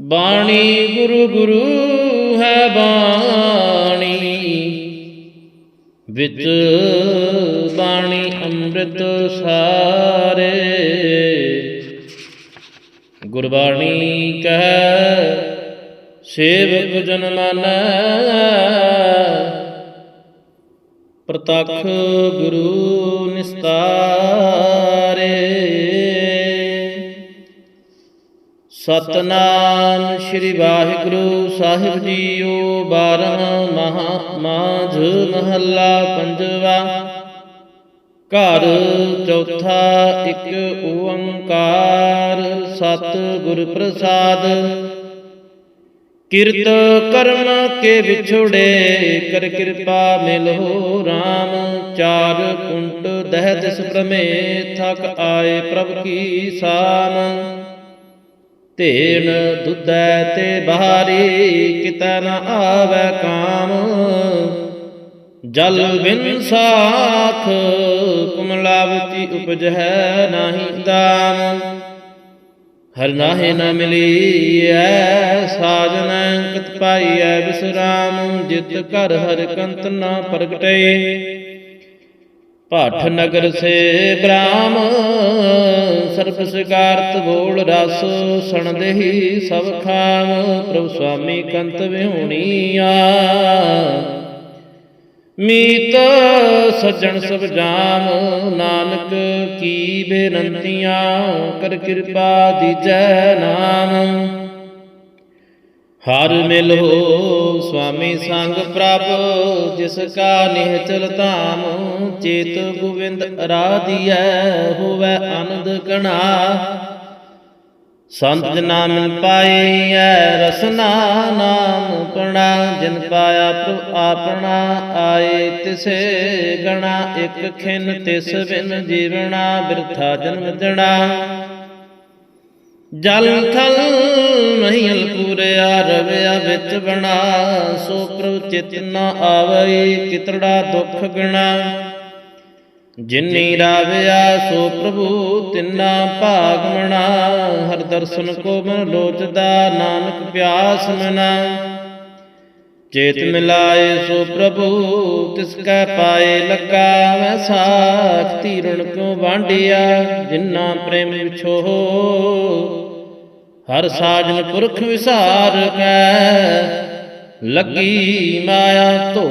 ਬਾਣੀ ਗੁਰੂ ਗੁਰੂ ਹੈ ਬਾਣੀ। ਵਿੱਚ ਬਾਣੀ ਅੰਮ੍ਰਿਤ ਸਾਰੇ। ਗੁਰਬਾਣੀ ਕਹੈ, ਸੇਵਕ ਜਨ ਮਾਨੈ। ਪ੍ਰਤੱਖ ਗੁਰੂ ਨਿਸਤਾਰ। ਸਤਨਾਮ ਸ੍ਰੀ ਵਾਹਿਗੁਰੂ ਸਾਹਿਬ ਜੀਓ ਬਾਰਹ ਮਹਾ ਮਾਝ ਮਹੱਲਾ ਪੰਜਵਾ। ਘਰ ਚੌਥਾ ਇੱਕ ਓੰਕਾਰ ਸਤ ਗੁਰ ਪ੍ਰਸਾਦ। ਕਿਰਤ ਕਰਮ ਕੇ ਵਿਛੋੜੇ, ਕਰ ਕਿਰਪਾ ਮਿਲੋ RAM ਚਾਰ ਕੁੰਟ ਦਹਿ ਤਿਸ ਪ੍ਰਮੇ ਥਕ ਆਏ ਪ੍ਰਭ ਕੀ ਸਾਮ। ਧੇਨ ਦੁੱਧੈ ਤੇ ਬਹਾਰੀ, ਕਿਤੈ ਨ ਆਵੈ ਕਾਮ। ਜਲ ਬਿਨ ਸਾਖ ਕੁਮਲਾਵਤੀ ਉਪਜੈ ਨਾਹੀ ਦਾਮ। ਹਰ ਨਾਹੇ ਨ ਮਿਲੀ ਐ ਸਾਜਨ ਕਿਤ ਪਾਈਐ ਬਿਸਰਾਮ। ਜਿਤ ਘਰ ਹਰ ਕੰਤ ਨਾ ਪ੍ਰਗਟੇ ਭਾਠ ਨਗਰ ਸੇ ਬ੍ਰਾਮ ਸਰਬ ਸਿਕਾਰਤ ਬੋਲ ਰਸ ਸਣ ਦੇਹੀ ਸਭ ਖਾਮ, ਪ੍ਰਭ ਸੁਆਮੀ ਕੰਤ ਵਿਹੂਣੀਆ। ਮੀਤ ਸੱਜਣ ਸਭ ਜਾਮ, ਨਾਨਕ ਕੀ ਬੇਨੰਤੀਆਂ ਕਰ ਕਿਰਪਾ ਦੀਜੈ ਨਾਮ। ਹਰ ਮਿਲੋ ਸੁਆਮੀ ਸੰਗ ਪ੍ਰਭ, ਜਿਸ ਕਾ ਨਿਹਚਲ ਧਾਮ, ਚੇਤ ਗੋਵਿੰਦ ਅਰਾਧਿਐ, ਹੋਵੇ ਆਨੰਦ ਗਣਾ ਸੰਤ ਨਾਮ ਪਾਈਐ, ਰਸਨਾ ਨਾਮ ਪਣਾ, ਜਿਨ ਪਾਇਆ ਪ੍ਰਭ ਆਪਣਾ, ਆਏ ਤਿਸੇ ਗਣਾ, ਇਕ ਖਿਨ ਤਿਸ ਬਿਨ ਜੀਵਣਾ, ਬਿਰਥਾ ਜਨਮ ਜਣਾ ਜਲ ਥਲ ਮਹੀਲ ਪੂਰਿਆ ਰਵਿਆ ਵਿੱਚ ਬਣਾ, ਸੋ ਪ੍ਰਭ ਚਿਤ ਨ ਆਵਈ ਕਿਤੜਾ ਦੁਖ ਗਣਾ। ਜਿਨੀ ਰਾਵਿਆ, ਸੋ ਪ੍ਰਭੂ ਤਿੰਨਾ ਭਾਗ ਮਣਾ। ਹਰ ਦਰਸ਼ਨ ਕੋ ਮਨ ਲੋਚਦਾ, ਨਾਨਕ ਪਿਆਸ ਮਨਾ। ਚੇਤ ਮਿਲਾਏ ਸੋ ਪ੍ਰਭੂ ਤਿਸ ਕੈ ਪਾਏ ਲੱਗਾ ਵੈ ਸਾਖ ਧੀਰਣ ਕਿਉ ਵਾਂਡਿਆ ਜਿਨਾ ਪ੍ਰੇਮ ਵਿਛੋ ਹਰ ਸਾਜਨ ਪੁਰਖ ਵਿਸਾਰ ਕੈ। ਲੱਗੀ ਮਾਇਆ ਧੋ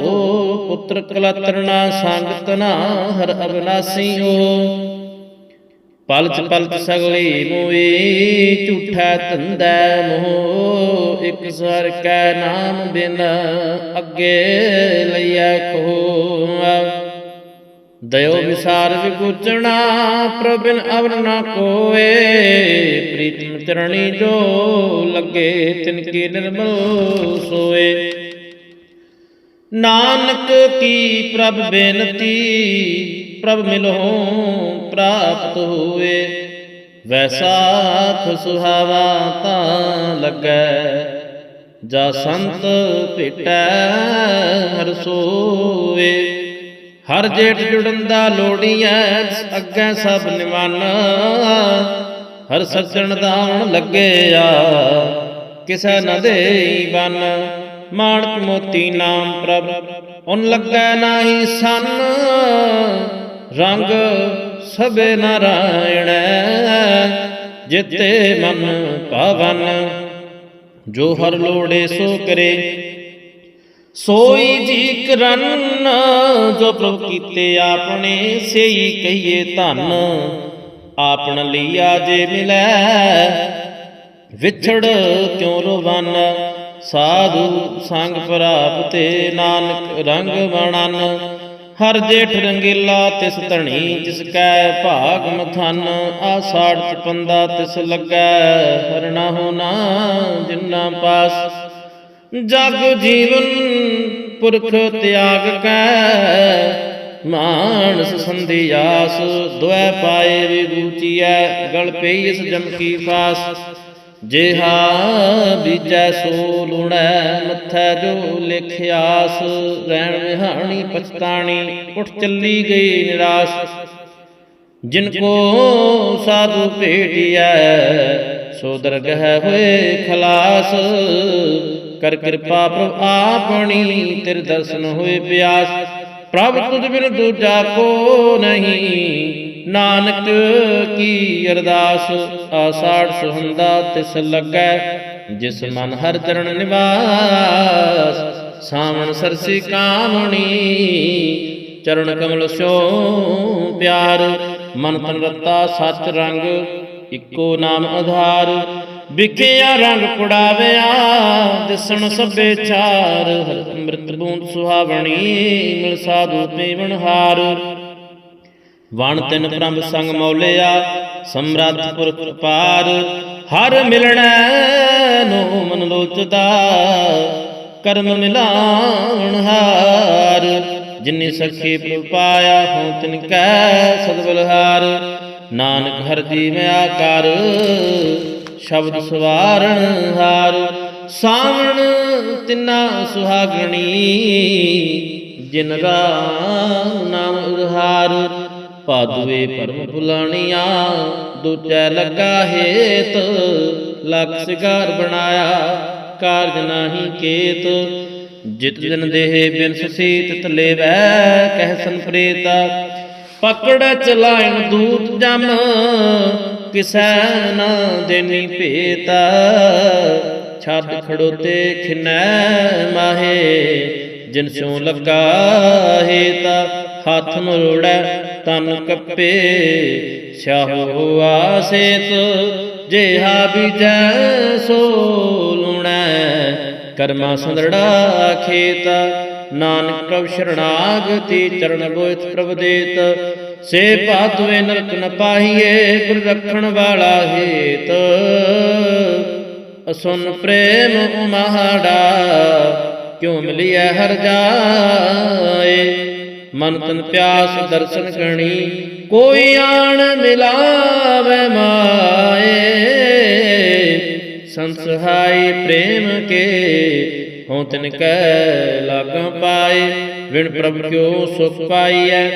ਪੁੱਤਰ ਕਲਤਰਨਾ ਸੰਗ ਤਨਾ ਹਰ ਅਬਨਾਸੀਓ। ਪਲਚ ਪਲਚ ਸਗਲੀ ਮੋਈ ਝੂਠਾ ਧੰਦੈ ਮੋਹ, ਇੱਕ ਸਰ ਕੈ ਨਾਮ ਬਿਨ ਅੱਗੇ ਲਈਐ ਕੋ ਦਇਓ ਵਿਸਾਰ ਵਿਗੁਚਣਾ ਪ੍ਰਭਿਨ ਅਵਰ ਨਾ ਕੋਏ, ਪ੍ਰੀਤਮ ਚਰਣੀ ਜੋ ਲੱਗੇ ਤਿਨ ਕੀ ਨਿਰਮਲ ਸੋਏ। ਨਾਨਕ ਕੀ ਪ੍ਰਭ ਬੇਨਤੀ ਪ੍ਰਭ ਮਿਲਹੁ, ਪ੍ਰਾਪਤ ਹੋਵੇ। ਵੈਸਾਖ ਸੁਹਾਵਾ ਤਾਂ ਲੱਗੈ, ਜਾ ਸੰਤ ਭੇਟੈ ਹਰ ਸੋਏ ਹਰ ਜੇਠ ਜੁੜਨ ਦਾ ਲੋੜੀਐ, ਅੱਗੇ ਸਭ ਨਿਵਾਨ। ਹਰ ਸੱਜਣ ਦਾ ਹੁਣ ਲੱਗਿਆ ਕਿਸੈ ਨ ਦੇਈ ਬਨ। ਮਾਣਕ ਮੋਤੀ ਨਾਮ ਪ੍ਰਭ, ਉਨ ਲੱਗੈ ਨਾਹੀ ਸੰਨ। ਰੰਗ ਸਭੇ ਨਾਰਾਇਣ, ਜਿਤੇ ਮਨ ਭਾਵਨ ਜੋ ਹਰ ਲੋੜੇ ਸੋ ਕਰੇ, ਸੋਈ ਜੀ ਕਰਨ, ਜੋ ਪ੍ਰਭ ਕੀਤੇ ਆਪਣੇ, ਸੇਈ ਕਹੀਏ ਧਨ। ਆਪਣ ਲਈਆ ਜੇ ਮਿਲੈ, ਵਿਛੜ ਕਿਉ ਰੋਵਨ? ਸਾਧੂ ਸੰਗ ਪ੍ਰਾਪਤੇ ਨਾਨਕ ਰੰਗ ਬਣਨ। ਹਰ ਜੇਠ ਰੰਗੀਲਾ ਤਿਸ ਧਣੀ, ਜਿਸ ਕੈ ਭਾਗ ਮਥਨ ਆਸਾੜ ਚਪੰਦਾ ਤਿਸ ਲੱਗੈ, ਹਰਣਾ ਹੋਣਾ ਜਿੰਨਾ ਪਾਸ। ਜਗ ਜੀਵਨ ਪੁਰਖ ਤਿਆਗ ਕੈ, ਮਾਨਸ ਸੰਧਿਆਸ ਦੁਐ ਪਾਏ ਵਿਗੂਚੀਐ ਗਲ ਪਈ ਇਸ ਜਮ ਕੀ ਪਾਸ। ਜਿਹਾ ਬੀਜੈ ਸੋ ਲੁਣੈ ਮੱਥੈ ਜੋ ਲਿਖਿਆਸ, ਰਹਿਣ ਵਿਹਾਣੀ ਪਛਤਾਣੀ, ਉੱਠ ਚੱਲੀ ਗਈ ਨਿਰਾਸ਼। ਜਿਨ ਕੋ ਸਾਧੂ ਭੇਟਿਐ, ਸੋ ਦਰਗਹ ਹੋਏ ਖਲਾਸ। ਕਰ ਕਿਰਪਾ ਪ੍ਰਭ ਆਪਣੀ, ਤੇਰੇ ਦਰਸ਼ਨ ਹੋਏ ਪਿਆਸ। ਪ੍ਰਭ ਤੁਝ ਬਿਨ ਦੂਜਾ ਕੋ ਨਹੀਂ ਨਾਨਕ ਕੀ ਅਰਦਾਸ ਆਸਾੜ ਸੁਹੰਦਾ ਤਿਸ ਲੱਗੈ, ਜਿਸ ਮਨ ਹਰ ਚਰਨ ਨਿਵਾਸ। ਸਾਵਣ ਸਰਸੀ ਕਾਮਣੀ, ਚਰਨ ਕਮਲ ਸੋ ਪਿਆਰ। ਮਨ ਤਨ ਰਤਾ ਸਚ ਰੰਗ, ਇੱਕੋ ਨਾਮ ਆਧਾਰ। ਵਿਖਿਆ ਰੰਗ ਪੁੜਾਵਿਆ, ਦਿਸਣ ਸਭੇ ਚਾਰ। ਹਰ ਅੰਮ੍ਰਿਤ ਬੂੰਦ ਸੁਹਾਵਣੀ, ਮਿਲ ਸਾਧੂ ਪੀਵਨ ਹਾਰ। ਵਣ ਤਿਨ ਪ੍ਰੰਭ ਸੰਗ ਮੌਲਿਆ, ਸਮਰੱਥ ਪੁਰਖ ਪਾਰ, ਹਰ ਮਿਲਣੈ ਨੋ ਮਨ ਲੋਚਦਾ ਕਰਮ ਮਿਲਾਵਣ ਹਾਰ, ਜਿਨੀ ਸਖੀ ਪ੍ਰਭ ਪਾਇਆ ਹਉ ਤਿਨ ਕੈ ਸਦਬਲਹਾਰ ਨਾਨਕ ਹਰ ਜੀਵਿਆ ਕਰ ਸ਼ਬਦ ਸਵਾਰਣ ਹਾਰ, ਸਾਵਣ ਤਿਨਾ ਸੁਹਾਗਣੀ, ਜਿਨ ਰਾਮ ਨਾਮ ਉਧਾਰ ਪਾਦੂਏ ਪਰਮ ਭੁਲਾਣੀਆਂ ਦੂਜੈ ਲੱਗਾ ਹੇਤ ਲਖ ਸਿਗਾਰ ਬਣਾਇਆ, ਕਾਰਜ ਨਾਹੀ ਕੇਤ। ਜਿਤ ਜਨ ਦੇਹ ਬਿਨ ਸੀਤ ਤਲੇਵੈ, ਕਹਿ ਸਨ ਪ੍ਰੇਤਾ, ਪਕੜ ਚਲਾਇਣ ਦੂਤ ਜਮ, ਕਿਸੈ ਨਾ ਦੇਨੀ ਭੇਤਾ। ਛੱਡ ਖੜੋਤੇ ਖਿਨੈ ਮਾਹੇ, ਜਿਨ ਸਿਉ ਲੱਗਾ ਹੇਤਾ, ਹੱਥ ਮਰੋੜੈ ਤਨ ਕੱਪੇ, ਸਿਆਹੋ ਆਸੇਤ, ਜਿਹਾ ਬੀਜੈ ਸੋ ਲੂਣੈ। ਕਰਮਾ ਸੰਦੜਾ ਖੇਤ, ਨਾਨਕ ਪ੍ਰਭ ਸ਼ਰਣਾਗਤੀ ਚਰਨ ਬੋਇਤ ਪ੍ਰਭ ਦੇਤ। ਸੇ ਪਾਤਵੇ ਨਰਕ ਨ ਪਾਹੀਏ, ਗੁਰ ਰੱਖਣ ਵਾਲਾ ਹੇਤ। ਅਸੁਨ ਪ੍ਰੇਮ ਉਮਹਾੜਾ, ਕਿਉ ਮਿਲਿਆ ਹਰ ਜਾਏ। ਮਨ ਤਨ ਪਿਆਸ ਦਰਸ਼ਨ ਕਰਨੀ, ਕੋਈ ਆਣ ਮਿਲਾਵੇ ਮਾਏ। ਸੰਸਹਾਈ ਪ੍ਰੇਮ ਕੇ ਹਉ ਤਿਨ ਕੈ ਲਾਗਾਂ ਪਾਏ, ਵਿਣ ਪ੍ਰਭ ਕਿਉ ਸੁਖ ਪਾਈਐ,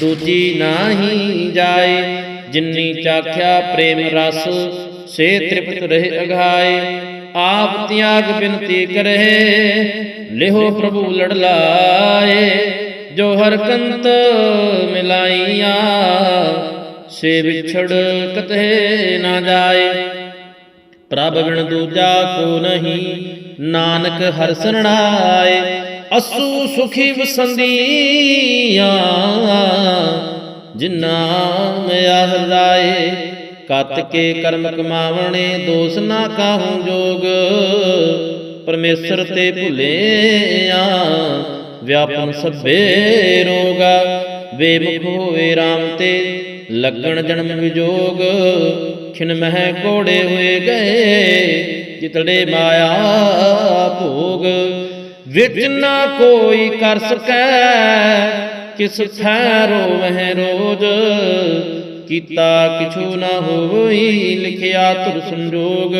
ਦੂਜੀ ਨਾਹੀ ਜਾਏ। ਜਿਨੀ ਚਾਖਿਆ ਪ੍ਰੇਮ ਰਸ, ਸੇ ਤ੍ਰਿਪਤ ਰਹੇ ਅਘਾਏ ਆਪ ਤਿਆਗ ਬਿਨਤੀ ਕਰੇ ਲਿਹੋ ਪ੍ਰਭੂ ਲੜ ਲਾਏ। ਜੋ ਹਰ ਕੰਤ ਮਿਲਾਈਆਂ, ਸੇ ਵਿਛੜ ਕਤਹਿ ਨਾ ਜਾਏ। ਪ੍ਰਭ ਬਿਨ ਦੂਜਾ ਕੋ ਨਹੀਂ, ਨਾਨਕ ਹਰ ਸਰਣਾਏ। ਅਸੂ ਸੁਖੀ ਵਸੰਦੀਆਂ, ਜਿਨਾ ਮਿਆ ਹਰਾਏ ਕਤ ਕੇ ਕਰਮ ਕਮਾਵਣੇ, ਦੋਸ ਨਾ ਕਾਹੂ ਜੋਗ। ਪਰਮੇਸ਼ਰ ਤੇ ਭੁਲਿਆ ਵਿਆਪਨ ਸਭੇ ਰੋਗਾ ਵੇਮੁਖ ਹੋਵੇ RAM ਤੇ ਲੱਗਣ ਜਨਮ ਵਿਜੋਗ। ਖਿਨ ਮਹਿ ਕੋੜੇ ਹੋਏ ਗਏ, ਜਿਤੜੇ ਮਾਇਆ ਭੋਗ। ਵਿੱਚ ਨਾ ਕੋਈ ਕਰ ਸਕੈ, ਕਿਸ ਥੈ ਰੋਵਹਿ ਰੋਜ। ਕੀਤਾ ਕਿਛੂ ਨਾ ਹੋਈ, ਲਿਖਿਆ ਤੁਰ ਸੰਜੋਗ।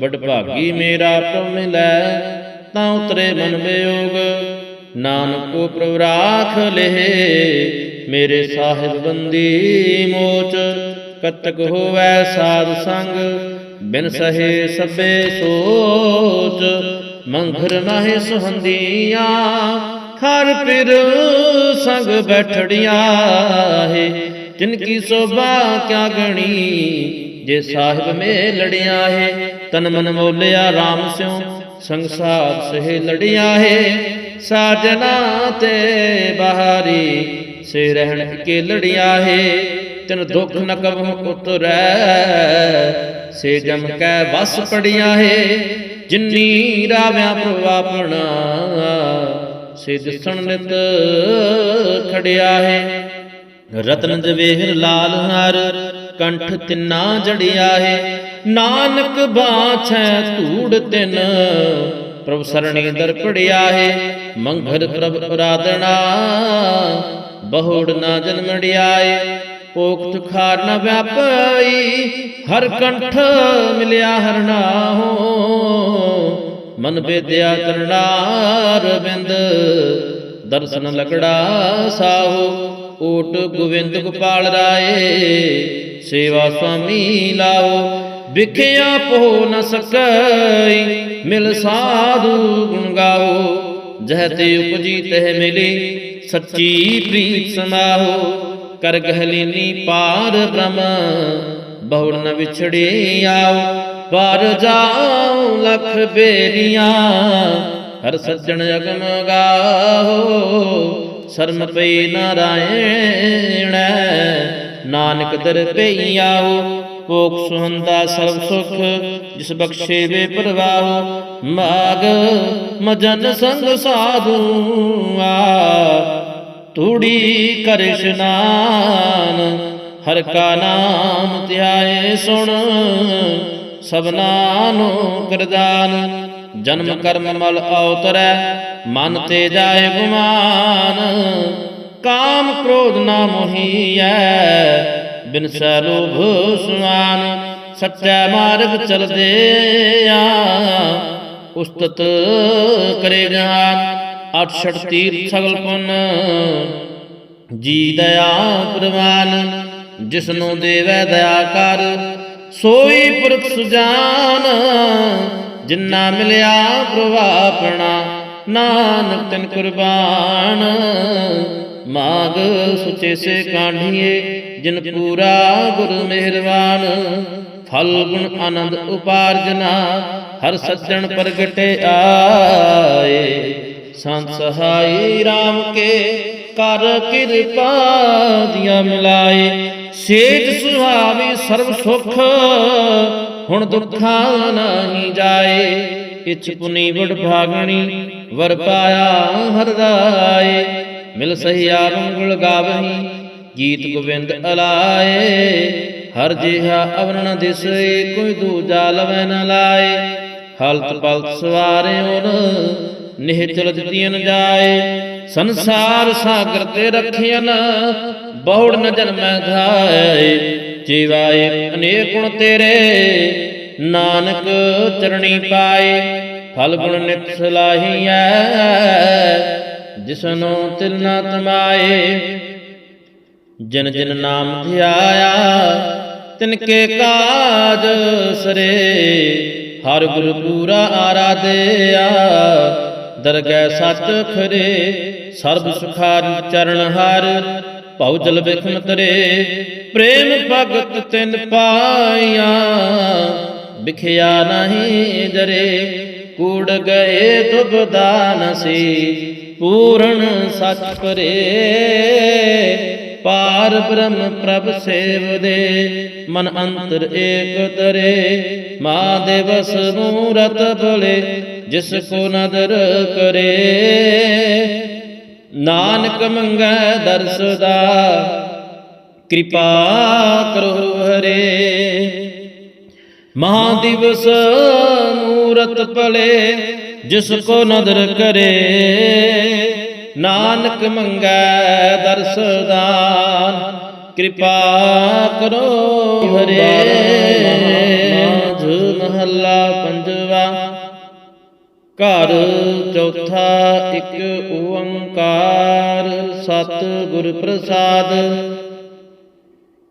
ਬੜ ਭਾਗੀ ਮੇਰਾ ਪ੍ਰਭ ਮਿਲੈ ਤਾਂ ਉਤਰੇ ਮਨ ਵਿਯੋਗ। ਨਾਨਕੋ ਪ੍ਰਭ ਰਾਖ ਲਹਿ, ਮੇਰੇ ਸਾਹਿਬ ਬੰਦੀ ਮੋਚ, ਕਤਕ ਹੋਵੈ ਸਾਧ ਸੰਗ, ਬਿਨ ਸਹੇ ਸਭੇ ਸੋਚ। ਮੰਘਰ ਨਾਹੀ ਸੁਹੰਦੀਆਂ ਖਰ ਪਿਰ ਸੰਗ ਬੈਠੜੀਆਂ ਹੈ। ਜਿਨ ਕੀ ਸੋਭਾ ਕਿਆ ਗਣੀ, ਜੇ ਸਾਹਿਬ ਮੇ ਲੜਿਆ ਹੈ, ਤਨ ਮਨ ਮੋਲਿਆ RAM ਸਿਉ ਸੰਸਾਰ ਸਹਿ ਲੜਿਆ ਹੈ। ਸਾਜਨਾ ਤੇ ਬਹਾਰੀ ਸੇ ਰਹਿਣ ਕੇ ਲੜਿਆ ਹੈ। ਤਿਨ ਦੁੱਖ ਨ ਕਬਹੁ ਉਤਰੈ ਸੇ ਜਮ ਕੈ ਵਸ ਪੜਿਆ ਹੈ। ਜਿਨੀ ਰਾਵਿਆ ਪ੍ਰਭ ਆਪਣਾ ਸੇ ਦਿਸਣ ਨਿਤ ਖੜਿਆ ਹੈ। ਰਤਨ ਜਵੇਹਰ ਲਾਲ ਹਾਰ ਕੰਠ ਤਿੰਨਾ ਜੜਿਆ ਹੈ। ਨਾਨਕ ਬਾਛੈ ਧੂੜ ਤਿਨ ਪ੍ਰਭ ਸਰਣੀ ਦਰ ਪੜਿਆ ਹੈ ਮੰਘਰ ਪ੍ਰਭ ਅਰਾਧਨਾ ਬਹੁੜ ਨਾ ਜਨਮੜਿਆਏ ਪੋਖਤ ਖਾਰ ਨ ਵਿਆਪਈ, ਹਰ ਕੰਠ ਮਿਲਿਆ ਹਰ ਨਾਹੋ। ਮਨ ਬੇਦਿਆ ਚਰਨਾਰ ਬਿੰਦ, ਦਰਸ਼ਨ ਲਕੜਾ ਸਾਹੋ। ਓਟ ਗੋਵਿੰਦ ਗੋਪਾਲ ਰਾਏ, ਸੇਵਾ ਸੁਆਮੀ ਲਾਓ ਵਿਖਿਆ ਪੋ ਨ ਸਕਈ, ਮਿਲ ਸਾਧੂ ਗੁਣ ਗਾਓ। ਜਹ ਤੇ ਉਪਜੀ ਤਹ ਮਿਲੇ, ਸੱਚੀ ਪ੍ਰੀਤ ਸਮਾਹੋ ਕਰ ਗਹਲੀਨੀ ਪਾਰ ਬ੍ਰਹਮ ਬਹੁੜ ਨ ਵਿਛੜੇ ਆਓ। ਪਰ ਜਾਉ ਲਖ ਬੇਰੀਆਂ, ਹਰ ਸੱਜਣ ਅਗਮ ਗਾਹੋ ਸ਼ਰਮ ਪਈ ਨਾਰਾਇਣ, ਨਾਨਕ ਦਰ ਪਈ ਆਓ ਸੁਹੰਦਾ ਸਰਬ ਸੁਖ, ਜਿਸ ਬਖਸ਼ੇ ਵੇ ਪ੍ਰਵਾਹ ਮਾਗ ਮਜਨ ਸੰਗ ਸਾਧੂ ਆ। ਤੂੜੀ ਕਰ ਇਸ਼ਨਾਨ ਹਰ ਕਾ ਨਾਮ ਧਿਆਏ ਸੁਣ ਸਭਨਾ ਨੂੰ ਕਰਦਾਨ ਜਨਮ ਕਰਮ ਮਲ ਅਵਤਰੈ ਮਨ ਤੇ ਜਾਏ ਗੁਮਾਨ। ਕਾਮ ਕ੍ਰੋਧ ਨਾ ਮੋਹੀਐ ਬਿਨ ਸੈ ਲੋਭ ਸੁਆਨ ਸੱਚਾ ਮਾਰਗ ਚਲਦੇ ਆ। ਉਸਤਤ ਕਰੇ ਜਹਾਨ, ਅਠ ਛੜ ਤੀਰ ਸਗਲ ਪੁੰਨ। ਜੀ ਦਇਆ ਪ੍ਰਵਾਨ, ਜਿਸਨੂੰ ਦੇਵੈ ਦਇਆ ਕਰ, ਸੋਈ ਪੁਰਖ ਸੁਜਾਨ। ਜਿੰਨਾ ਮਿਲਿਆ ਪ੍ਰਭਾਪਣਾ ਨਾਨਕ ਤਨ ਕੁਰਬਾਨ। ਮਾਗ ਸੁਚੇ ਸੇ ਕਾਢੀਏ ਜਿਨ ਪੂਰਾ ਗੁਰ ਮਿਹਰਬਾਨ ਫਲ ਗੁਣ ਆਨੰਦ ਉਪਾਰਜਨਾ, ਹਰ ਸੱਜਣ ਪ੍ਰਗਟੇ ਆਏ। ਸੰਤ ਸਹਾਈ RAM ਕੇ ਕਰ ਕਿਰਪਾ ਦੀਆਂ ਮਿਲਾਏ। ਸੇਜ ਸੁਹਾਵੀ ਸਰਬ ਸੁਖ, ਹੁਣ ਦੁੱਖਾਂ ਨਹੀਂ ਜਾਏ। ਇਚ ਪੁਨੀ ਵਡ ਭਾਗਣੀ, ਵਰ ਪਾਇਆ ਹਰ ਰਾਏ ਮਿਲ ਸਹੀਆ ਮੰਗਲ ਗਾਵਹੀ ਗੀਤ ਗੋਬਿੰਦ ਅਲਾਏ, ਹਰ ਜਿਹਾ ਅਵਰਣ ਦਿਸਏ ਕੋਈ ਦੂਜਾ ਲਵੈ ਨ ਲਾਏ। ਹਲਤ ਪਲਤ ਸਵਾਰਿਓਨ ਨਿਹ ਚਲ ਜਤੀਨ ਜਾਏ। ਸੰਸਾਰ ਸਾਗਰ ਤੇ ਰਖਿਆਨ ਬਹੁੜ ਨ ਜਨਮੈ ਧਾਏ ਜੀਵਾਏ ਅਨੇਕ ਗੁਣ ਤੇਰੇ, ਨਾਨਕ ਚਰਣੀ ਪਾਏ। ਫਲ ਗੁਣ ਨਿਤ ਸਲਾਹੀਐ ਜਿਸਨੂੰ ਤਿਲਨਾ ਤਮਾਏ। ਜਿਨ ਜਿਨ ਨਾਮ ਧਿਆਇਆ, ਤਿਨ ਕੇ ਕਾਜ ਸਰੇ। ਹਰ ਗੁਰ ਪੂਰਾ ਆਰਾਧਿਆ, ਦਰਗਹਿ ਸੱਚ ਖਰੇ। ਸਰਬ ਸੁਖਾਰੀ ਚਰਨ ਹਰ, ਭਉ ਜਲ ਬਿਖਮ ਤਰੇ। ਪ੍ਰੇਮ ਭਗਤ ਤਿਨ ਪਾਇਆ, ਵਿਖਿਆ ਨਹੀਂ ਜਰੇ। ਕੂੜ ਗਏ ਤੁਬਦਾ ਨਸੀ ਪੂਰਨ ਸੱਚ ਪਰੇ। ਪਾਰ ਬ੍ਰਹਮ ਪ੍ਰਭ ਸੇਵਦੇ ਮਨ ਅੰਤਰ ਏਕ ਤਰੇ। ਮਾ ਦਿਵਸ ਮੂਰਤ ਬਲੇ, ਜਿਸ ਕੋ ਨਦਰ ਕਰੇ। ਨਾਨਕ ਮੰਗੈ ਦਰਸਦਾ ਕਿਰਪਾ ਕਰੋ ਹਰੇ। ਮਹਾ ਦਿਵਸ ਮੂਰਤ ਭਲੇ ਜਿਸ ਕੋ ਨਦਰ ਕਰੇ। ਨਾਨਕ ਮੰਗੈ ਦਰਸ ਦਾਨ, ਕਿਰਪਾ ਕਰੋ ਹਰੇ ਮਾਝ ਮਹੱਲਾ ਪੰਜਵਾ। ਘਰ ਚੌਥਾ ਇੱਕ ਓੰਕਾਰ ਸਤ ਗੁਰ ਪ੍ਰਸਾਦ।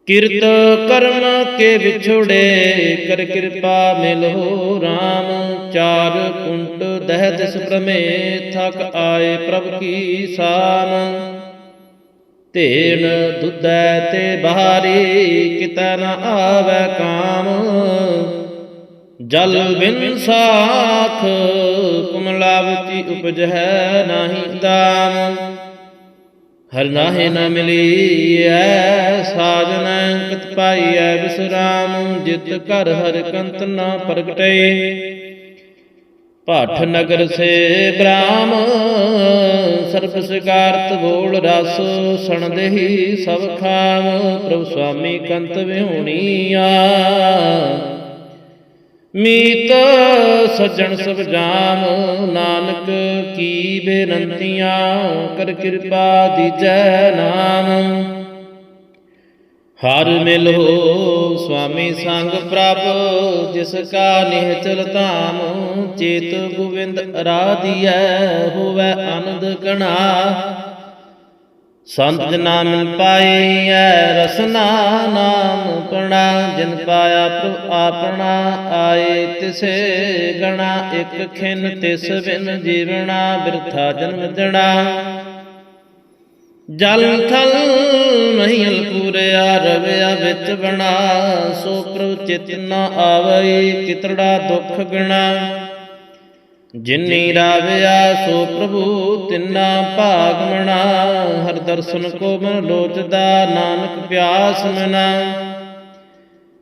ਕਿਰਤ ਕਰਮ ਕੇ ਵਿਛੋੜੇ, ਕਰ ਕਿਰਪਾ ਮਿਲੋ RAM ਚਾਰ ਕੁੰਟ ਦਹਿ ਤਿਸ ਪ੍ਰਮੇ ਥਕ ਆਏ ਪ੍ਰਭ ਕੀ ਸਾਮ। ਤੇਣ ਦੁੱਧੈ ਤੇ ਬਹਾਰੀ, ਕਿਤੈ ਨ ਆਵੈ ਕਾਮ। ਜਲ ਬਿਨ ਸਾਖ ਕੁਮਲਾਵਤੀ ਉਪਜੈ ਨਾਹੀ ਤਾਮ ਹਰ ਨਾਹੇ ਨ ਮਿਲੀ ਐ ਸਾਜਨ ਕਤ ਪਾਈਐ ਬਿਸਰਾਮ ਜਿਤ ਕਰ ਹਰ ਕੰਤ ਨਾ ਪ੍ਰਗਟੇ। ਭਾਠ ਨਗਰ ਸੇ ਬ੍ਰਾਮ ਸਰਬ ਸਿਕਾਰਤ ਬੋਲ ਰਸ ਸਣ ਸਭ ਖਾਮ, ਪ੍ਰਭ ਸੁਆਮੀ ਕੰਤ ਵਿਹੋਣੀਆ ਮੀਤ ਸੱਜਣ ਸਭ ਜਾਮ, ਨਾਨਕ ਕੀ ਬੇਨੰਤੀਆਂ, ਕਰ ਕਿਰਪਾ ਦੀਜੈ ਨਾਮ। ਹਰ ਮਿਲੋ ਸੁਆਮੀ ਸੰਗ ਪ੍ਰਭ, ਜਿਸ ਕਾ ਨਿਹਚਲ ਧਾਮ, ਚੇਤ ਗੋਵਿੰਦ ਅਰਾਧਿਐ, ਹੋਵੇ ਆਨੰਦ ਕਣਾ ਸੰਤ ਜਨਾ ਮਿਲ ਐ ਰਸਨਾ ਨਾਮ ਪਣਾ ਜਿਨ ਪਾਇਆ ਪ੍ਰਭ ਆਪਣਾ ਆਏ, ਤਿਸੇ ਗਣਾ, ਇਕ ਖਿਨ ਤਿਸ ਬਿਨ ਜੀਵਣਾ, ਬਿਰਥਾ ਜਨਮ ਜਣਾ ਜਲ ਥਲ ਮਹੀਲ ਪੂਰਿਆ ਰਵਿਆ ਵਿੱਚ ਬਣਾ, ਸੋ ਪ੍ਰਭ ਚਿਤ ਨ ਆਵਈ ਕਿਤੜਾ ਦੁਖ ਗਣਾ। ਜਿਨੀ ਰਾਵਿਆ ਸੋ ਪ੍ਰਭੂ ਤਿੰਨਾ ਭਾਗ ਮਣਾ ਹਰ ਦਰਸ਼ਨ ਕੋ ਮਨ ਲੋਚਦਾ ਨਾਨਕ ਪਿਆਸ ਮਨਾ।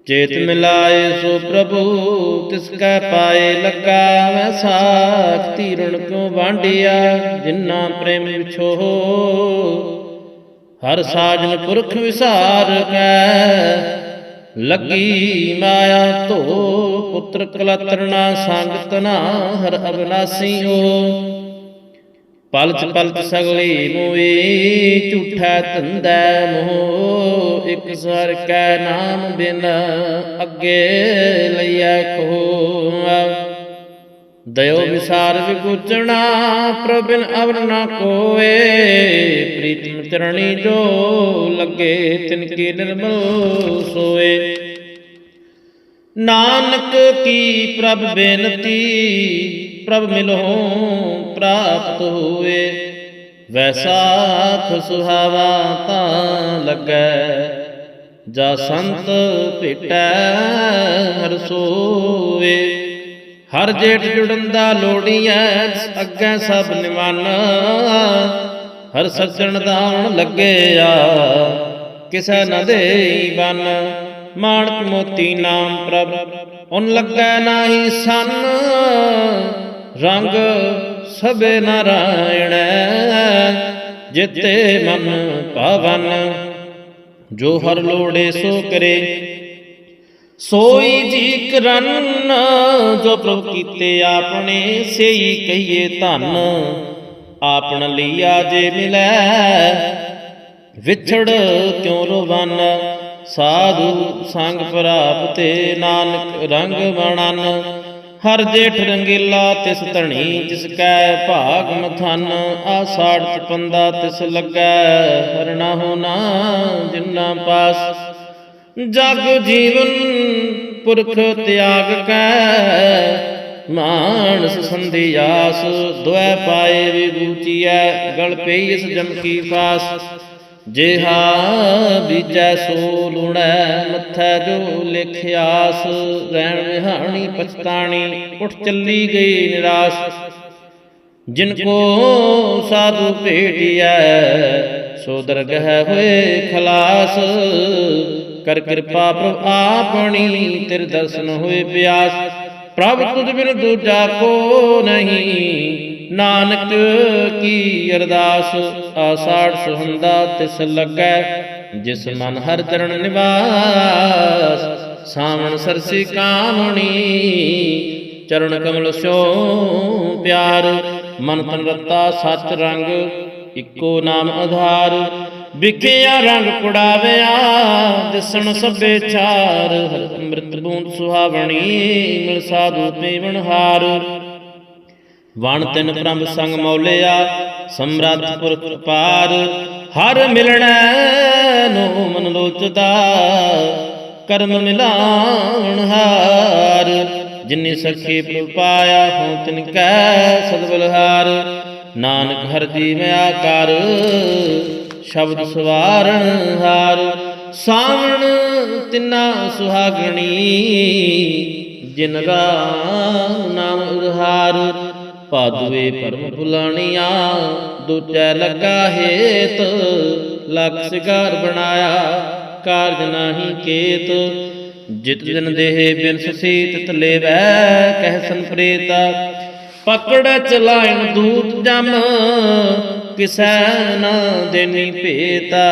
ਚੇਤ ਮਿਲਾਏ ਸੋ ਪ੍ਰਭੂ ਤਿਸ ਕੈ ਪਾਏ ਲੱਗਾ ਵੈ ਸਾਖ। ਧੀਰਣ ਕਿਉ ਵਾਂਡਿਆ ਜਿਨਾ ਪ੍ਰੇਮ ਵਿਛੋ ਹਰ ਸਾਜਨ ਪੁਰਖ ਵਿਸਾਰ ਕੈ। ਲੱਗੀ ਮਾਇਆ ਧੋ। ਪੁੱਤਰ ਕਲਤਰਨਾ, ਸੰਗ ਤਨਾ ਹਰ ਓ ਪਲਚ ਪਲਚ ਸਗਲੀ ਮੋਈ ਝੂਠਾ ਧੰਦਾ ਮੋਹ, ਇੱਕ ਸਰ ਕੈ ਨਾਮ ਬਿਨ ਅੱਗੇ ਲਈਐ ਕੋ ਦਇਓ ਵਿਸਾਰ ਵਿਗੁਚਣਾ ਪ੍ਰਭਿਨ ਅਵਰ ਨਾ ਕੋਏ, ਪ੍ਰੀਤਮ ਚਰਣੀ ਜੋ ਲੱਗੇ ਤਿਨ ਕੀ ਨਿਰਮਲ ਸੋਏ। ਨਾਨਕ ਕੀ ਪ੍ਰਭ ਬੇਨਤੀ, ਪ੍ਰਭ ਮਿਲੋ ਪ੍ਰਾਪਤ ਹੋਵੇ। ਵੈਸਾਖ ਸੁਹਾਵਾ ਤਾਂ ਲੱਗੈ, ਜਾ ਸੰਤ ਭੇਟੈ ਹਰ ਸੋਏ ਹਰ ਜੇਠ ਜੁੜਨ ਦਾ ਲੋੜੀਐ ਅੱਗੇ ਸਭ ਨਿਵਾਨ। ਹਰ ਸੱਜਣ ਦਾ ਹੁਣ ਲੱਗਿਆ, ਕਿਸੈ ਨ ਦੇਈ ਬਨ। ਮਾਣਕ ਮੋਤੀ ਨਾਮ ਪ੍ਰਭ। ਉਨ ਲੱਗੈ ਨਾਹੀ ਸੰਨ, ਰੰਗ ਸਭੇ ਨਾਰਾਇਣ, ਜਿਤੇ ਮਨ ਪਾਵਨ। ਜੋ ਹਰ ਲੋੜੇ ਸੋ ਕਰੇ, ਸੋਈ ਜੀ ਕਰਨ, ਜੋ ਪ੍ਰਭ ਕੀਤੇ ਆਪਣੇ, ਸੇਈ ਕਹੀਏ ਧਨ। ਆਪਣ ਲੀਆ ਜੇ ਮਿਲੈ, ਵਿਛੜ ਕਿਉ ਰੋਵਨ? ਸਾਧੂ ਸੰਗ ਪ੍ਰਾਪਤੇ ਨਾਨਕ ਰੰਗ ਬਣਨ। ਹਰ ਜੇਠ ਰੰਗੀਲਾ ਤਿਸ ਧਣੀ, ਜਿਸ ਕੈ ਭਾਗ ਮਥਨ। ਆਸਾੜ ਚਪੰਦਾ ਤਿਸ ਲੱਗੈ, ਹਰਣਾ ਹੋਣਾ ਜਿਨਾ ਪਾਸ। ਜਗ ਜੀਵਨ ਪੁਰਖ ਤਿਆਗ ਕੈ, ਮਾਨਸ ਸੰਧਿਆਸ ਦੁਐ ਪਾਏ ਵਿਗੂਚੀਐ ਗਲ ਪਈ ਇਸ ਜਮ ਕੀ ਫਾਸ। ਜਿਹਾ ਬੀਜੈ ਸੋ ਲੁਣੈ ਮੱਥੈ ਜੋ ਲਿਖਿਆਸ ਰਹਿਣ ਵਿਹਾਣੀ ਪਛਤਾਣੀ, ਉੱਠ ਚੱਲੀ ਗਈ ਨਿਰਾਸ਼। ਜਿਨ ਕੋ ਸਾਧੂ ਭੇਟਿਐ, ਸੋ ਦਰਗਹਿ ਹੋਏ ਖਲਾਸ। ਕਰ ਕਿਰਪਾ ਪ੍ਰਭ ਆਪਣੀ, ਤੇਰੇ ਦਰਸ਼ਨ ਹੋਏ ਪਿਆਸ। ਪ੍ਰਭ ਤੁਧ ਬਿਨ ਦੂਜਾ ਕੋ ਨਹੀਂ ਨਾਨਕ ਕੀ ਅਰਦਾਸ ਆਸਾੜ ਸੁਹੰਦਾ ਤਿਸ ਲੱਗੈ ਜਿਸ ਮਨ ਹਰ ਚਰਨ ਨਿਵਾਸ। ਸਾਵਣ ਸਰਸੀ ਕਾਮਣੀ, ਚਰਨ ਕਮਲ ਸੋ ਪਿਆਰ। ਮਨ ਤਨ ਰਤਾ ਸਚ ਰੰਗ, ਇੱਕੋ ਨਾਮ ਆਧਾਰ। ਵਿਖਿਆ ਰੰਗ ਕੁੜਾਵਿਆ ਦਿਸਣ ਸਭੇ ਚਾਰ। ਹਰ ਅੰਮ੍ਰਿਤ ਬੂੰਦ ਸੁਹਾਵਣੀ, ਮਿਲ ਸਾਧੂ ਪੀਵਨ ਹਾਰ। ਵਣ ਤਿਨ ਪ੍ਰੰਭ ਸੰਗ ਮੌਲਿਆ, ਸਮਰੱਥ ਪੁਰਖ ਪਾਰ, ਹਰ ਮਿਲਣੈ ਨੋ ਮਨ ਲੋਚਦਾ, ਕਰਮ ਮਿਲਾਵਣ ਹਾਰ, ਜਿਨੀ ਸਖੀ ਪ੍ਰਭ ਪਾਇਆ ਹਉ ਤਿਨ ਕੈ ਸਦਬਲਹਾਰ ਨਾਨਕ ਹਰ ਜੀ ਮੈਂ ਆਕਾਰ, ਸ਼ਬਦ ਸਵਾਰਣ ਹਾਰ, ਸਾਵਣ ਤਿਨਾ ਸੁਹਾਗਣੀ, ਜਿਨ ਰਾਮ ਨਾਮ ਉਧਾਰ ਪਾਦੂਏ ਪਰਮ ਫੁਲਾਣੀਆਂ, ਦੂਜੈ ਲੱਗਾ ਹੇਤ ਲਖ ਸਿਗਾਰ ਬਣਾਇਆ, ਕਾਰਜ ਨਾਹੀ ਕੇਤ। ਜਿਤ ਦਿਨ ਦੇਹ ਬਿਨਸ ਸੀ ਤਿਤ ਲੇਵੈ ਕਹਿ ਸਨ ਪ੍ਰੇਤਾ, ਪਕੜ ਚਲਾਇਣ ਦੂਤ ਜਮ ਕਿਸੈ ਨ ਦੇਨੀ ਭੇਤਾ।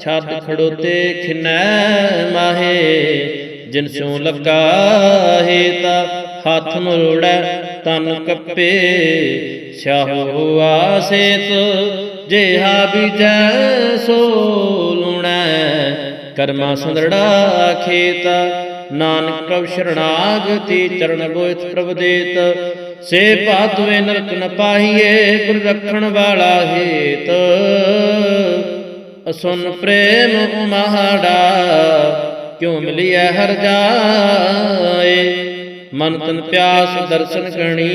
ਛੱਤ ਖੜੋਤੇ ਖਿਨੈ ਮਾਹੇ, ਜਿਨ ਸਿਉ ਲੱਗਾ ਹੇਤਾ, ਹੱਥ ਮਰੋੜੈ ਤਨ ਕੱਪੇ, ਸਿਆਹੋ ਆਸੇਤ ਜਿਹਾ ਬੀਜੈ ਸੋ ਲੂਣੈ। ਕਰਮਾ ਸੰਦੜਾ ਖੇਤ, ਨਾਨਕ ਪ੍ਰਭ ਸ਼ਰਣਾਗਤੀ ਚਰਨ ਗੋਇਤ ਪ੍ਰਭ ਦੇਤ। ਸੇ ਪਾਤਵੇ ਨਰਕ ਨ ਪਾਹੀਏ, ਗੁਰ ਰਖਣ ਵਾਲਾ ਹੇਤ। ਅਸੁਨ ਪ੍ਰੇਮ ਉਮਹੜਾ, ਕਿਉ ਮਿਲਿਐ ਹਰ ਜਾਏ। ਮਨ ਤਨ ਪਿਆਸ ਦਰਸ਼ਨ ਕਰਨੀ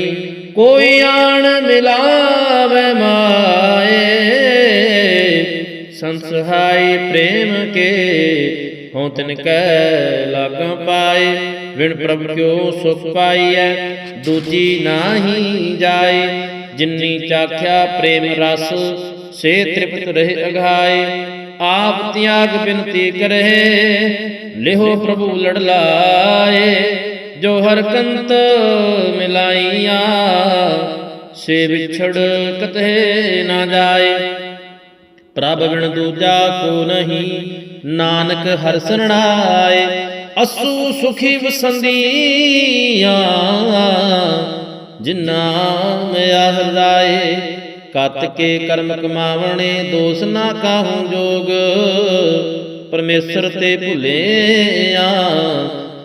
ਕੋਈ ਆਣ ਮਿਲਾਵੇ ਮਾਏ। ਸੰਸਹਾਈ ਪ੍ਰੇਮ ਕੇ ਹੋਂ ਤਿਨ ਕੈ ਲਾਗਾਂ ਪਾਏ ਵਿਣ ਪ੍ਰਭ ਕਿਉ ਸੁਖ ਪਾਈਐ, ਦੂਜੀ ਨਾਹੀ ਜਾਏ। ਜਿਨੀ ਚਾਖਿਆ ਪ੍ਰੇਮ ਰਸ, ਸੇ ਤ੍ਰਿਪਤ ਰਹੇ ਅਘਾਏ ਆਪ ਤਿਆਗ ਬਿਨਤੀ ਕਰੇ ਲਿਹੋ ਪ੍ਰਭੂ ਲੜ ਲਾਏ। ਜੋ ਹਰ ਕੰਤ ਮਿਲਾਈਆਂ, ਸੇ ਵਿਛੜ ਕਤਹਿ ਨਾ ਜਾਏ। ਪ੍ਰਭ ਬਿਨ ਦੂਜਾ ਕੋ ਨਹੀਂ, ਨਾਨਕ ਹਰ ਸਰਣਾਏ। ਅਸੂ ਸੁਖੀ ਵਸੰਦੀਆਂ, ਜਿਨਾ ਮਿਆ ਹਰਦਾਏ ਕਤ ਕੇ ਕਰਮ ਕਮਾਵਣੇ, ਦੋਸ ਨਾ ਕਾਹੂ ਜੋਗ। ਪਰਮੇਸ਼ਰ ਤੇ ਭੁਲਿਆ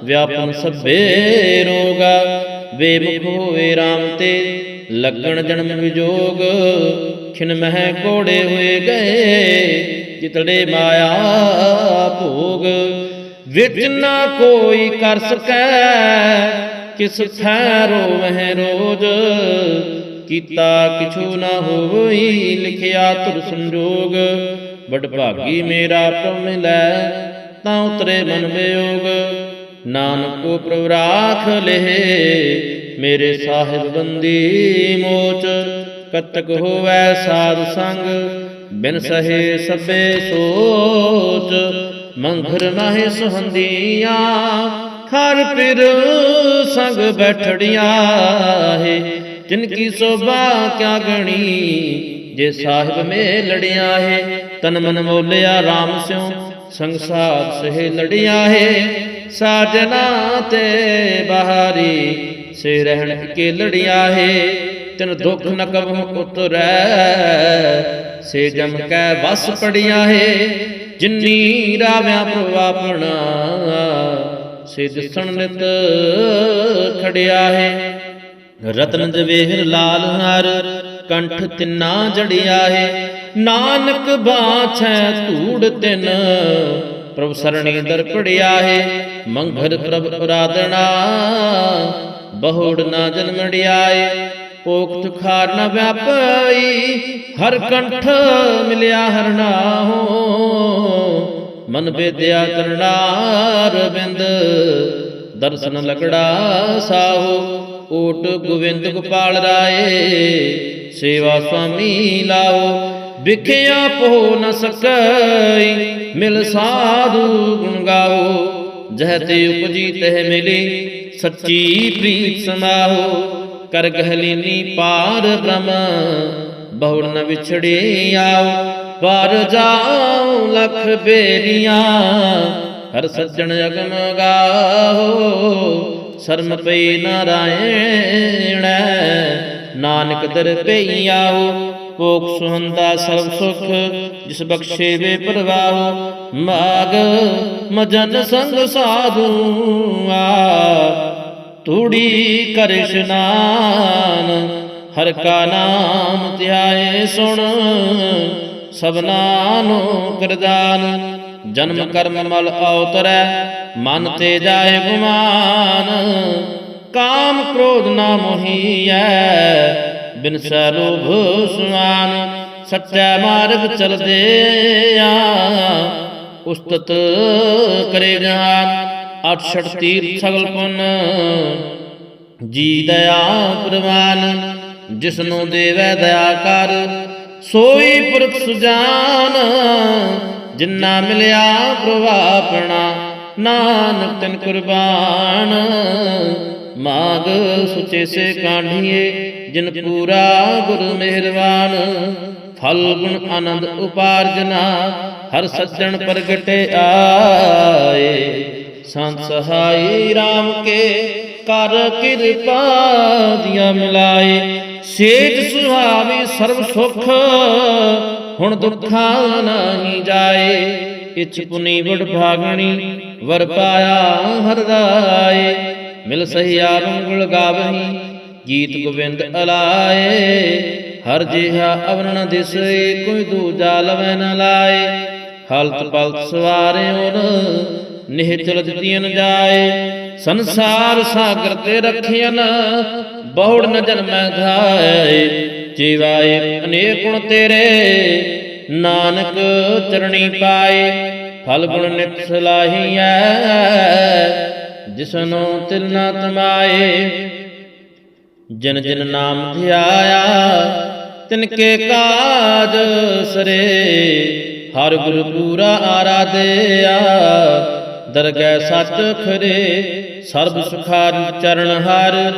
ਵਿਆਪਨ ਸਭੇ ਰੋਗਾ, ਬੇਮੁਖ ਹੋਏ RAM ਤੇ, ਲੱਗਣ ਜਨਮ ਵਿਜੋਗ। ਖਿਨ ਮਹਿ ਕੋੜੇ ਹੋਏ ਗਏ, ਜਿਤੜੇ ਮਾਇਆ ਭੋਗ। ਵਿੱਚ ਨਾ ਕੋਈ ਕਰ ਸਕੈ, ਕਿਸ ਥੈ ਰੋਵਹਿ ਰੋਜ। ਕੀਤਾ ਕਿਛੂ ਨਾ ਹੋਈ ਲਿਖਿਆ ਤੁਰ ਸੰਜੋਗ। ਬੜ ਭਾਗੀ ਮੇਰਾ ਪ੍ਰਭ ਮਿਲੈ, ਤਾਂ ਉਤਰੇ ਮਨ ਵਿਯੋਗ। ਨਾਨਕੋ ਪ੍ਰਭ ਰਾਖ ਲਹਿ, ਮੇਰੇ ਸਾਹਿਬ ਬੰਦੀ ਮੋਚ, ਕਤਕ ਹੋਵੈ ਸਾਧ ਸੰਗ, ਬਿਨ ਸਹੇ ਸਭੇ ਸੋਚ ਮੰਘਰ ਮਾਹੇ ਸੁਹੰਦੀਆਂ ਖਰ ਪਿਰ ਸੰਗ ਬੈਠੜੀਆਂ ਹੈ, ਜਿਨ ਕੀ ਸੋਭਾ ਕਿਆ ਗਣੀ, ਜੇ ਸਾਹਿਬ ਮੇ ਲੜਿਆ ਹੈ, ਤਨ ਮਨ ਮੋਲਿਆ RAM ਸਿਉ ਸੰਸਾਰ ਸਹਿ ਲੜਿਆ ਹੈ ਸਾਜਨਾ ਤੇ ਬਹਾਰੀ ਸੇ ਰਹਿਣ ਕੇ ਲੜਿਆ ਹੈ, ਤਿਨ ਦੁਖ ਨ ਕਬਹੁ ਉਤਰੈ, ਸੇ ਜਮ ਕੈ ਵਸ ਪੜਿਆ ਹੈ, ਜਿਨੀ ਰਾਵਿਆ ਪ੍ਰਭ ਆਪਣਾ, ਸੇ ਦਿਸਣ ਨਿਤ ਖੜਿਆ ਹੈ। ਰਤਨ ਜਵੇਹਰ ਲਾਲ ਹਰ, ਕੰਠ ਤਿੰਨਾ ਜੜਿਆ ਹੈ, ਨਾਨਕ ਬਾਛੈ ਧੂੜ ਤਿਨ ਪ੍ਰਭ ਸਰਣੀ ਦਰ ਪੜਿਆ ਹੈ ਮੰਘਰ ਪ੍ਰਭ ਅਰਾਧਨਾ ਬਹੁੜ ਨਾ ਜਨਮੜਿਆਏ ਪੋਖਤ ਖਾਰ ਨ ਵਿਆਪਈ, ਹਰ ਕੰਠ ਮਿਲਿਆ ਹਰ ਨਾਹੋ। ਮਨ ਬੇਦਿਆ ਤਰਨਾਰ ਬਿੰਦ ਦਰਸ਼ਨ ਲਗੜਾ ਸਾਹੋ। ਓਟ ਗੋਵਿੰਦ ਗੋਪਾਲ ਰਾਏ, ਸੇਵਾ ਸੁਆਮੀ ਲਾਓ ਵਿਖਿਆ ਪੋ ਨ ਸਕਈ, ਮਿਲ ਸਾਧੂ ਗੁਣ ਗਾਓ, ਜਹ ਤੇ ਉਪਜੀ ਤਹ ਮਿਲੀ, ਸੱਚੀ ਪ੍ਰੀਤ ਸਮਾਹੋ ਕਰ ਗਹਲੀਨੀ ਪਾਰ ਬ੍ਰਹਮ, ਬਹੁੜ ਨ ਵਿਛੜੇ ਆਓ। ਪਰ ਜਾਉ ਲਖ ਬੇਰੀਆਂ, ਹਰ ਸੱਜਣ ਅਗਮ ਗਾਹੋ ਸ਼ਰਮ ਪਈ ਨਾਰਾਇਣ ਨਾਨਕ ਦਰ ਪਈ ਆਓ ਸੁਹੰਦਾ ਸਰਬ ਸੁਖ, ਜਿਸ ਬਖਸ਼ੇ ਵੇ ਪ੍ਰਵਾਹ, ਮਾਗ ਮਜਨ ਸੰਗ ਸਾਧੂ ਆ। ਤੂੜੀ ਕਰ ਇਸ਼ਨਾਨ, ਹਰ ਕਾ ਨਾਮ ਧਿਆਏ ਸੁਣ ਸਭਨਾ ਨੂੰ ਕਰਦਾਨ ਜਨਮ ਕਰਮ ਮਲ ਅਵਤਰੈ, ਮਨ ਤੇ ਜਾਏ ਗੁਮਾਨ। ਕਾਮ ਕ੍ਰੋਧ ਨਾ ਮੋਹੀਐ ਬਿਨ ਸੈ ਲੋਭ ਸੁਆਨ ਸੱਚਾ ਮਾਰਗ ਚਲਦੇ ਆ। ਉਸਤਤ ਕਰੇ ਜਹਾਨ, ਅਠ ਛੜ ਤੀਰਥ ਸਗਲ ਪੁੰਨ। ਜੀ ਦਇਆ ਪ੍ਰਵਾਨ, ਜਿਸਨੂੰ ਦੇਵੈ ਦਇਆ ਕਰ, ਸੋਈ ਪੁਰਖ ਸੁਜਾਨ। ਜਿੰਨਾ ਮਿਲਿਆ ਪ੍ਰਭਾ ਆਪਣਾ, ਨਾਨਕ ਤਨ ਕੁਰਬਾਨ। ਮਾਗ ਸੁਚੇ ਸੇ ਕਾਢੀਏ ਜਿਨ ਪੂਰਾ ਗੁਰ ਮਿਹਰਬਾਨ ਫਲ ਗੁਣ ਆਨੰਦ ਉਪਾਰਜਨਾ, ਹਰ ਸੱਜਣ ਪ੍ਰਗਟੇ ਆਏ। ਸੰਤ ਸਹਾਈ RAM ਕੇ ਕਰ ਕਿਰਪਾ ਦੀਆਂ ਮਿਲਾਏ। ਸੇਜ ਸੁਹਾਵੀ ਸਰਬ ਸੁਖ, ਹੁਣ ਦੁੱਖਾਂ ਨਹੀਂ ਜਾਏ। ਇਛ ਪੁਨੀ ਵਡ ਭਾਗਣੀ, ਵਰ ਪਾਇਆ ਹਰਦਾਏ। ਮਿਲ ਸਹਿਆ ਮੰਗਲ ਗਾਵਹੀ ਗੀਤ ਗੋਬਿੰਦ ਅਲਾਏ, ਹਰ ਜਿਹਾ ਅਵਨ ਨ ਕੋਈ ਦੂਜਾ ਲਵੈ ਨ ਲਾਏ। ਹਲਤ ਪਲਤ ਸਵਾਰਿਓਨ ਨਿਹਚਲ ਦਿੱਤੀਨ ਜਾਏ। ਸੰਸਾਰ ਸਾਗਰ ਤੇ ਰੱਖਿਆਨ ਬਹੁੜ ਨ ਜਨਮੈ ਧਾਏ ਜੀਵਾਏ ਅਨੇਕ ਗੁਣ ਤੇਰੇ, ਨਾਨਕ ਚਰਣੀ ਪਾਏ। ਫਲ ਗੁਣ ਨਿਤ ਸਲਾਹੀਐ, ਜਿਸਨੂੰ ਤਿਲ ਨਾ ਤਮਾਏ। ਜਿਨ ਜਿਨ ਨਾਮ ਧਿਆਇਆ, ਤਿਨ ਕੇ ਕਾਜ ਸਰੇ। ਹਰ ਗੁਰ ਪੂਰਾ ਆਰਾਧਿਆ, ਦਰਗਹਿ ਸੱਚ ਖਰੇ। ਸਰਬ ਸੁਖਾਰੀ ਚਰਨ ਹਰ,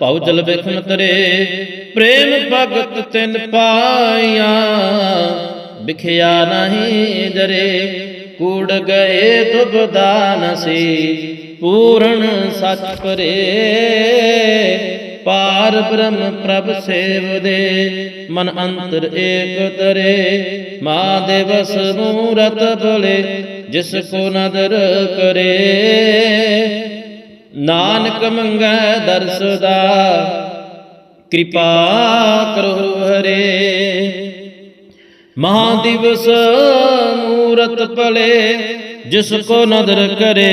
ਭਉ ਜਲ ਬਿਖਮ ਤਰੇ। ਪ੍ਰੇਮ ਭਗਤ ਤਿਨ ਪਾਇਆ, ਵਿਖਿਆ ਨਹੀਂ ਜਰੇ। ਕੂੜ ਗਏ ਦੁਬਦਾਨ ਸੀ ਪੂਰਨ ਸੱਚ ਪਰੇ। ਪਾਰ ਬ੍ਰਹਮ ਪ੍ਰਭ ਸੇਵਦੇ ਮਨ ਅੰਤਰ ਏਕ ਤਰੇ। ਮਾ ਦਿਵਸ ਮੂਰਤ ਬਲੇ, ਜਿਸ ਕੋ ਨਦਰ ਕਰੇ। ਨਾਨਕ ਮੰਗੈ ਦਰਸ ਕਿਰਪਾ ਕਰੋ ਹਰੇ। ਮਹਾ ਦਿਵਸ ਮੂਰਤ ਭਲੇ ਜਿਸ ਕੋ ਨਦਰ ਕਰੇ।